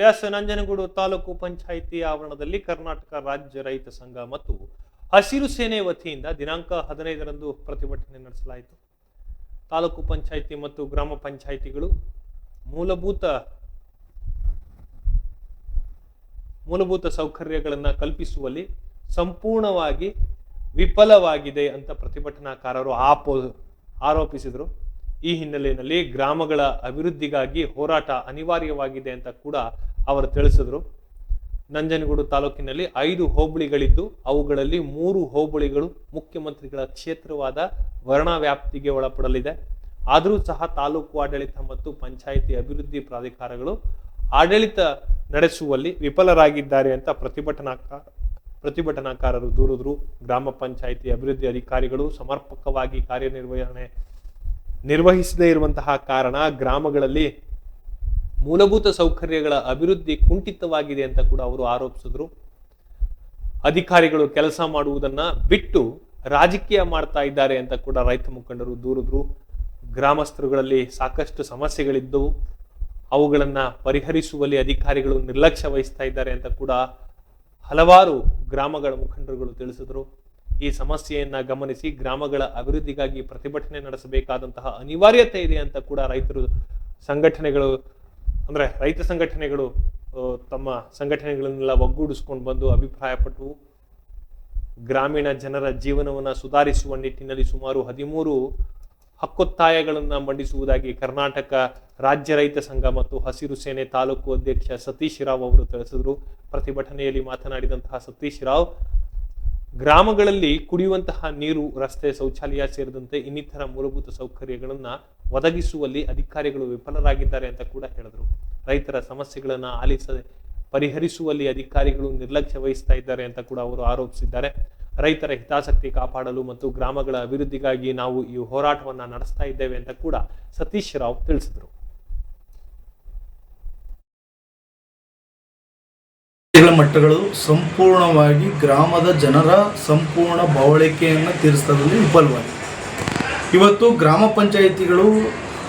S Nanjangud taluk panchayat ಆವರಣದಲ್ಲಿ ಕರ್ನಾಟಕ ರಾಜ್ಯ ರೈತ ಸಂಘ ಮತ್ತು ಹಸಿರು ಸೇನೆ ವತಿಯಿಂದ ದಿನಾಂಕ ಹದಿನೈದರಂದು ಪ್ರತಿಭಟನೆ ನಡೆಸಲಾಯಿತು. ತಾಲೂಕು ಪಂಚಾಯಿತಿ ಮತ್ತು ಗ್ರಾಮ ಪಂಚಾಯಿತಿಗಳು ಮೂಲಭೂತ ಮೂಲಭೂತ ಸೌಕರ್ಯಗಳನ್ನು ಕಲ್ಪಿಸುವಲ್ಲಿ ಸಂಪೂರ್ಣವಾಗಿ ವಿಫಲವಾಗಿದೆ ಅಂತ ಪ್ರತಿಭಟನಾಕಾರರು ಆಪೋ ಆರೋಪಿಸಿದರು. ಈ ಹಿನ್ನೆಲೆಯಲ್ಲಿ ಗ್ರಾಮಗಳ ಅಭಿವೃದ್ಧಿಗಾಗಿ ಹೋರಾಟ ಅನಿವಾರ್ಯವಾಗಿದೆ ಅಂತ ಕೂಡ ಅವರು ತಿಳಿಸಿದ್ರು. ನಂಜನಗೂಡು ತಾಲೂಕಿನಲ್ಲಿ ಐದು ಹೋಬಳಿಗಳಿದ್ದು, ಅವುಗಳಲ್ಲಿ ಮೂರು ಹೋಬಳಿಗಳು ಮುಖ್ಯಮಂತ್ರಿಗಳ ಕ್ಷೇತ್ರವಾದ ವರ್ಣ ವ್ಯಾಪ್ತಿಗೆ ಒಳಪಡಲಿದೆ. ಆದರೂ ಸಹ ತಾಲೂಕು ಆಡಳಿತ ಮತ್ತು ಪಂಚಾಯಿತಿ ಅಭಿವೃದ್ಧಿ ಪ್ರಾಧಿಕಾರಗಳು ಆಡಳಿತ ನಡೆಸುವಲ್ಲಿ ವಿಫಲರಾಗಿದ್ದಾರೆ ಅಂತ ಪ್ರತಿಭಟನಾಕಾರ ಪ್ರತಿಭಟನಾಕಾರರು ದೂರಿದ್ರು. ಗ್ರಾಮ ಪಂಚಾಯಿತಿ ಅಭಿವೃದ್ಧಿ ಅಧಿಕಾರಿಗಳು ಸಮರ್ಪಕವಾಗಿ ಕಾರ್ಯನಿರ್ವಹಣೆ ನಿರ್ವಹಿಸದೇ ಇರುವಂತಹ ಕಾರಣ ಗ್ರಾಮಗಳಲ್ಲಿ ಮೂಲಭೂತ ಸೌಕರ್ಯಗಳ ಅಭಿವೃದ್ಧಿ ಕುಂಠಿತವಾಗಿದೆ ಅಂತ ಕೂಡ ಅವರು ಆರೋಪಿಸಿದ್ರು. ಅಧಿಕಾರಿಗಳು ಕೆಲಸ ಮಾಡುವುದನ್ನ ಬಿಟ್ಟು ರಾಜಕೀಯ ಮಾಡ್ತಾ ಇದ್ದಾರೆ ಅಂತ ಕೂಡ ರೈತ ಮುಖಂಡರು ದೂರಿದ್ರು. ಗ್ರಾಮಸ್ಥರುಗಳಲ್ಲಿ ಸಾಕಷ್ಟು ಸಮಸ್ಯೆಗಳಿದ್ದವು. ಅವುಗಳನ್ನು ಪರಿಹರಿಸುವಲ್ಲಿ ಅಧಿಕಾರಿಗಳು ನಿರ್ಲಕ್ಷ್ಯ ವಹಿಸ್ತಾ ಇದ್ದಾರೆ ಅಂತ ಕೂಡ ಹಲವಾರು ಗ್ರಾಮಗಳ ಮುಖಂಡರುಗಳು ತಿಳಿಸಿದ್ರು. ಈ ಸಮಸ್ಯೆಯನ್ನ ಗಮನಿಸಿ ಗ್ರಾಮಗಳ ಅಭಿವೃದ್ಧಿಗಾಗಿ ಪ್ರತಿಭಟನೆ ನಡೆಸಬೇಕಾದಂತಹ ಅನಿವಾರ್ಯತೆ ಇದೆ ಅಂತ ಕೂಡ ರೈತರು ಸಂಘಟನೆಗಳು, ಅಂದ್ರೆ ರೈತ ಸಂಘಟನೆಗಳು ತಮ್ಮ ಸಂಘಟನೆಗಳನ್ನೆಲ್ಲ ಒಗ್ಗೂಡಿಸ್ಕೊಂಡು ಬಂದು ಅಭಿಪ್ರಾಯಪಟ್ಟು ಗ್ರಾಮೀಣ ಜನರ ಜೀವನವನ್ನ ಸುಧಾರಿಸುವ ನಿಟ್ಟಿನಲ್ಲಿ ಸುಮಾರು ಹದಿಮೂರು ಹಕ್ಕೊತ್ತಾಯಗಳನ್ನು ಮಂಡಿಸುವುದಾಗಿ ಕರ್ನಾಟಕ ರಾಜ್ಯ ರೈತ ಸಂಘ ಮತ್ತು ಹಸಿರು ಸೇನೆ ತಾಲೂಕು ಅಧ್ಯಕ್ಷ ಸತೀಶ್ ರಾವ್ ಅವರು ತಿಳಿಸಿದರು. ಪ್ರತಿಭಟನೆಯಲ್ಲಿ ಮಾತನಾಡಿದಂತಹ ಸತೀಶ್ ರಾವ್ ಗ್ರಾಮಗಳಲ್ಲಿ ಕುಡಿಯುವಂತಹ ನೀರು, ರಸ್ತೆ ಶೌಚಾಲಯ ಸೇರಿದಂತೆ ಇನ್ನಿತರ ಮೂಲಭೂತ ಸೌಕರ್ಯಗಳನ್ನು ಒದಗಿಸುವಲ್ಲಿ ಅಧಿಕಾರಿಗಳು ವಿಫಲರಾಗಿದ್ದಾರೆ ಅಂತ ಕೂಡ ಹೇಳಿದರು. ರೈತರ ಸಮಸ್ಯೆಗಳನ್ನು ಆಲಿಸದೆ ಪರಿಹರಿಸುವಲ್ಲಿ ಅಧಿಕಾರಿಗಳು ನಿರ್ಲಕ್ಷ್ಯ ವಹಿಸ್ತಾ ಇದ್ದಾರೆ ಅಂತ ಕೂಡ ಅವರು ಆರೋಪಿಸಿದ್ದಾರೆ. ರೈತರ ಹಿತಾಸಕ್ತಿ ಕಾಪಾಡಲು ಮತ್ತು ಗ್ರಾಮಗಳ ಅಭಿವೃದ್ಧಿಗಾಗಿ ನಾವು ಈ ಹೋರಾಟವನ್ನು ನಡೆಸ್ತಾ ಇದ್ದೇವೆ ಅಂತ ಕೂಡ ಸತೀಶ್ ರಾವ್ ತಿಳಿಸಿದರು. ಮಟ್ಟಗಳು ಸಂಪೂರ್ಣವಾಗಿ ಗ್ರಾಮದ ಜನರ ಸಂಪೂರ್ಣ ಬವಳಿಕೆಯನ್ನು ತೀರಿಸೋದ್ರಲ್ಲಿ ವಿಫಲವಾಗಿದೆ ಇವತ್ತು ಗ್ರಾಮ ಪಂಚಾಯಿತಿಗಳು,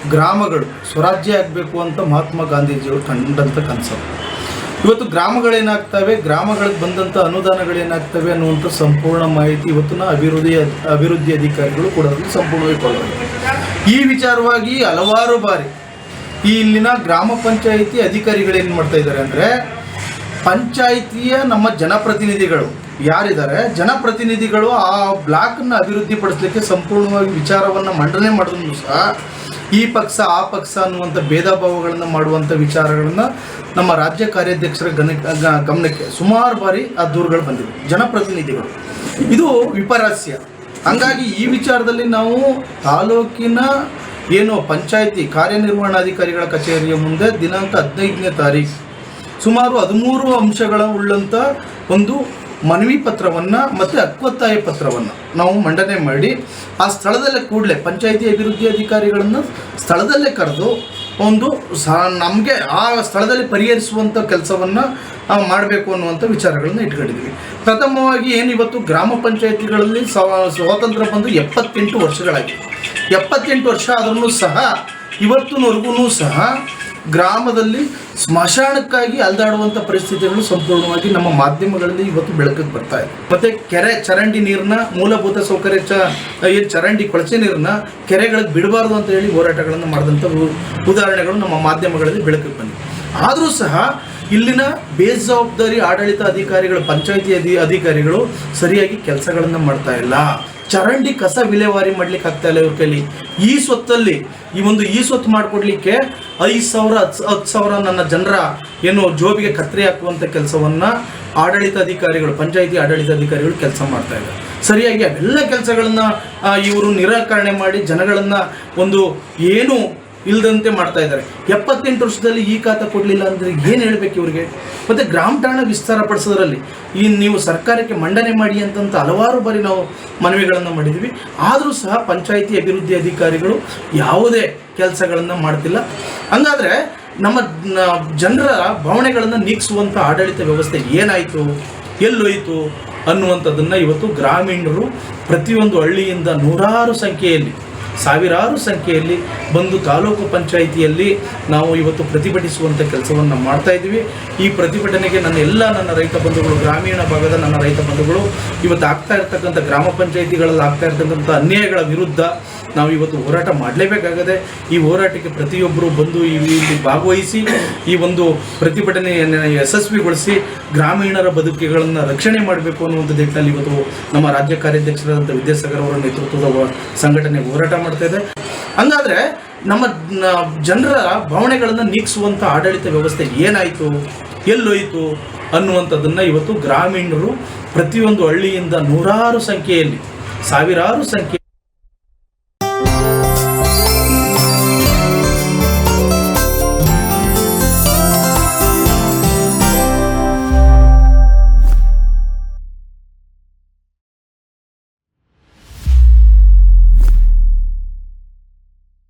ಗ್ರಾಮಗಳು ಸ್ವರಾಜ್ಯ ಆಗಬೇಕು ಅಂತ ಮಹಾತ್ಮ ಗಾಂಧೀಜಿಯವರು ಕಂಡಂಥ ಕನಸು. ಇವತ್ತು ಗ್ರಾಮಗಳೇನಾಗ್ತವೆ ಗ್ರಾಮಗಳಿಗೆ ಬಂದಂಥ ಅನುದಾನಗಳೇನಾಗ್ತವೆ ಅನ್ನುವಂಥ ಸಂಪೂರ್ಣ ಮಾಹಿತಿ ಇವತ್ತಿನ ಅಭಿವೃದ್ಧಿ ಅಭಿವೃದ್ಧಿ ಅಧಿಕಾರಿಗಳು ಕೊಡೋದ್ರಲ್ಲಿ ಸಂಪೂರ್ಣ ವಿಫಲವಾಗಿದೆ ಈ ವಿಚಾರವಾಗಿ ಹಲವಾರು ಬಾರಿ ಈ ಇಲ್ಲಿನ ಗ್ರಾಮ ಪಂಚಾಯಿತಿ ಅಧಿಕಾರಿಗಳೇನು ಮಾಡ್ತಾ ಇದ್ದಾರೆ ಅಂದರೆ ಪಂಚಾಯಿತಿಯ ನಮ್ಮ ಜನಪ್ರತಿನಿಧಿಗಳು. ಯಾರಿದ್ದಾರೆ? ಜನಪ್ರತಿನಿಧಿಗಳು ಆ ಬ್ಲಾಕ್ನ ಅಭಿವೃದ್ಧಿಪಡಿಸಲಿಕ್ಕೆ ಸಂಪೂರ್ಣವಾಗಿ ವಿಚಾರವನ್ನು ಮಂಡನೆ ಮಾಡಿದ್ರು ಸಹ, ಈ ಪಕ್ಷ, ಆ ಪಕ್ಷ ಅನ್ನುವಂಥ ಭೇದ ಭಾವಗಳನ್ನು ಮಾಡುವಂಥ ವಿಚಾರಗಳನ್ನು ನಮ್ಮ ರಾಜ್ಯ ಕಾರ್ಯಾಧ್ಯಕ್ಷರ ಗಮನಕ್ಕೆ ಸುಮಾರು ಬಾರಿ ಆ ದೂರುಗಳು ಬಂದಿವೆ. ಜನಪ್ರತಿನಿಧಿಗಳು. ಇದು ವಿಪರಾಸ್ಯ. ಹಂಗಾಗಿ ಈ ವಿಚಾರದಲ್ಲಿ ನಾವು ತಾಲೂಕಿನ ಏನು ಪಂಚಾಯಿತಿ ಕಾರ್ಯನಿರ್ವಹಣಾಧಿಕಾರಿಗಳ ಕಚೇರಿಯ ಮುಂದೆ ದಿನಾಂಕ ಹದಿನೈದನೇ ತಾರೀಕು ಸುಮಾರು ಹದಿಮೂರು ಅಂಶಗಳ ಉಳ್ಳಂಥ ಒಂದು ಮನವಿ ಪತ್ರವನ್ನು ಮತ್ತು ಹಕ್ಕೊತ್ತಾಯ ಪತ್ರವನ್ನು ನಾವು ಮಂಡನೆ ಮಾಡಿ ಆ ಸ್ಥಳದಲ್ಲೇ ಕೂಡಲೇ ಪಂಚಾಯಿತಿ ಅಭಿವೃದ್ಧಿ ಅಧಿಕಾರಿಗಳನ್ನು ಸ್ಥಳದಲ್ಲೇ ಕರೆದು ಒಂದು ನಮಗೆ ಆ ಸ್ಥಳದಲ್ಲಿ ಪರಿಹರಿಸುವಂಥ ಕೆಲಸವನ್ನು ಮಾಡಬೇಕು ಅನ್ನುವಂಥ ವಿಚಾರಗಳನ್ನು ಇಟ್ಕೊಂಡಿದ್ವಿ. ಪ್ರಥಮವಾಗಿ ಏನು ಇವತ್ತು ಗ್ರಾಮ ಪಂಚಾಯಿತಿಗಳಲ್ಲಿ ಸ್ವ- ಸ್ವಾತಂತ್ರ್ಯ ಬಂದು ಎಪ್ಪತ್ತೆಂಟು ವರ್ಷಗಳಾಗಿದೆ ಎಪ್ಪತ್ತೆಂಟು ವರ್ಷ ಆದ್ರೂ ಸಹ ಇವತ್ತಿನವರೆಗೂ ಸಹ ಗ್ರಾಮದಲ್ಲಿ ಸ್ಮಶಾನಕ್ಕಾಗಿ ಅಲ್ದಾಡುವಂಥ ಪರಿಸ್ಥಿತಿಗಳು ಸಂಪೂರ್ಣವಾಗಿ ನಮ್ಮ ಮಾಧ್ಯಮಗಳಲ್ಲಿ ಇವತ್ತು ಬೆಳಕಿಗೆ ಬರ್ತಾ ಇದೆ. ಮತ್ತೆ ಕೆರೆ, ಚರಂಡಿ ನೀರನ್ನ ಮೂಲಭೂತ ಸೌಕರ್ಯ ಚರಂಡಿ, ಕೊಳಚೆ ನೀರನ್ನ ಕೆರೆಗಳಿಗೆ ಬಿಡಬಾರ್ದು ಅಂತ ಹೇಳಿ ಹೋರಾಟಗಳನ್ನು ಮಾಡಿದಂಥ ಉದಾಹರಣೆಗಳು ನಮ್ಮ ಮಾಧ್ಯಮಗಳಲ್ಲಿ ಬೆಳಕಿಗೆ ಬಂದಿವೆ. ಆದರೂ ಸಹ ಇಲ್ಲಿನ ಬೇಜವಾಬ್ದಾರಿ ಆಡಳಿತ ಅಧಿಕಾರಿಗಳು, ಪಂಚಾಯಿತಿ ಅಧಿ, ಅಧಿಕಾರಿಗಳು ಸರಿಯಾಗಿ ಕೆಲಸಗಳನ್ನು ಮಾಡ್ತಾ ಇಲ್ಲ. ಚರಂಡಿ ಕಸ ವಿಲೇವಾರಿ ಮಾಡ್ಲಿಕ್ಕೆ ಆಗ್ತಾ ಇಲ್ಲ ಇವ್ರ ಕೈಲಿ. ಈ ಸ್ವತ್ತಲ್ಲಿ, ಈ ಒಂದು ಈ ಸ್ವತ್ತು ಮಾಡಿಕೊಡ್ಲಿಕ್ಕೆ ಐದು ಸಾವಿರ, ಹತ್ತು ಹತ್ತು ಸಾವಿರ ನನ್ನ ಜನರ ಏನು ಜೋಬಿಗೆ ಕತ್ತರಿ ಹಾಕುವಂಥ ಕೆಲಸವನ್ನು ಆಡಳಿತ ಅಧಿಕಾರಿಗಳು ಪಂಚಾಯಿತಿ ಆಡಳಿತ ಅಧಿಕಾರಿಗಳು ಕೆಲಸ ಮಾಡ್ತಾ ಇದ್ದಾರೆ. ಸರಿಯಾಗಿ ಅವೆಲ್ಲ ಕೆಲಸಗಳನ್ನು ಇವರು ನಿರಾಕರಣೆ ಮಾಡಿ ಜನಗಳನ್ನು ಒಂದು ಏನು ಇಲ್ದಂತೆ ಮಾಡ್ತಾ ಇದ್ದಾರೆ. ಎಪ್ಪತ್ತೆಂಟು ವರ್ಷದಲ್ಲಿ ಈ ಖಾತೆ ಕೊಡಲಿಲ್ಲ ಅಂದರೆ ಏನು ಹೇಳಬೇಕು ಇವರಿಗೆ? ಮತ್ತು ಗ್ರಾಮ ಠಾಣೆ ವಿಸ್ತಾರ ಪಡಿಸೋದ್ರಲ್ಲಿ ಈ ನೀವು ಸರ್ಕಾರಕ್ಕೆ ಮಂಡನೆ ಮಾಡಿ ಅಂತಂತ ಹಲವಾರು ಬಾರಿ ನಾವು ಮನವಿಗಳನ್ನು ಮಾಡಿದ್ವಿ. ಆದರೂ ಸಹ ಪಂಚಾಯಿತಿ ಅಭಿವೃದ್ಧಿ ಅಧಿಕಾರಿಗಳು ಯಾವುದೇ ಕೆಲಸಗಳನ್ನು ಮಾಡ್ತಿಲ್ಲ. ಹಂಗಾದರೆ ನಮ್ಮ ಜನರ ಭಾವನೆಗಳನ್ನು ನೀಗಿಸುವಂಥ ಆಡಳಿತ ವ್ಯವಸ್ಥೆ ಏನಾಯಿತು? ಎಲ್ಲೋಯಿತು ಅನ್ನುವಂಥದ್ದನ್ನು ಇವತ್ತು ಗ್ರಾಮೀಣರು ಪ್ರತಿಯೊಂದು ಹಳ್ಳಿಯಿಂದ ನೂರಾರು ಸಂಖ್ಯೆಯಲ್ಲಿ ಸಾವಿರಾರು ಸಂಖ್ಯೆಯಲ್ಲಿ ಬಂದು ತಾಲೂಕು ಪಂಚಾಯಿತಿಯಲ್ಲಿ ನಾವು ಇವತ್ತು ಪ್ರತಿಭಟಿಸುವಂಥ ಕೆಲಸವನ್ನು ಮಾಡ್ತಾ ಇದ್ದೀವಿ. ಈ ಪ್ರತಿಭಟನೆಗೆ ನನ್ನ ಎಲ್ಲ ನನ್ನ ರೈತ ಬಂಧುಗಳು, ಗ್ರಾಮೀಣ ಭಾಗದ ನನ್ನ ರೈತ ಬಂಧುಗಳು, ಇವತ್ತು ಆಗ್ತಾ ಇರ್ತಕ್ಕಂಥ ಗ್ರಾಮ ಪಂಚಾಯಿತಿಗಳಲ್ಲಿ ಆಗ್ತಾ ಇರ್ತಕ್ಕಂಥ ಅನ್ಯಾಯಗಳ ವಿರುದ್ಧ ನಾವು ಇವತ್ತು ಹೋರಾಟ ಮಾಡಲೇಬೇಕಾಗದೆ, ಈ ಹೋರಾಟಕ್ಕೆ ಪ್ರತಿಯೊಬ್ಬರು ಬಂದು ಇಲ್ಲಿ ಭಾಗವಹಿಸಿ, ಈ ಒಂದು ಪ್ರತಿಭಟನೆಯನ್ನು ಯಶಸ್ವಿಗೊಳಿಸಿ ಗ್ರಾಮೀಣರ ಬದುಕಿಗಳನ್ನು ರಕ್ಷಣೆ ಮಾಡಬೇಕು ಅನ್ನುವಂಥ ನಿಟ್ಟಿನಲ್ಲಿ ಇವತ್ತು ನಮ್ಮ ರಾಜ್ಯ ಕಾರ್ಯಾಧ್ಯಕ್ಷರಾದಂಥ ವಿದ್ಯಾಸಾಗರ್ ಅವರ ನೇತೃತ್ವದ ಸಂಘಟನೆ ಹೋರಾಟ ಮಾಡ್ತಾ ಇದೆ. ಹಂಗಾದ್ರೆ ನಮ್ಮ ಜನರ ಭಾವನೆಗಳನ್ನು ನೀಗಿಸುವಂಥ ಆಡಳಿತ ವ್ಯವಸ್ಥೆ ಏನಾಯಿತು, ಎಲ್ಲೋಯಿತು ಅನ್ನುವಂಥದ್ದನ್ನು ಇವತ್ತು ಗ್ರಾಮೀಣರು ಪ್ರತಿಯೊಂದು ಹಳ್ಳಿಯಿಂದ ನೂರಾರು ಸಂಖ್ಯೆಯಲ್ಲಿ, ಸಾವಿರಾರು ಸಂಖ್ಯೆ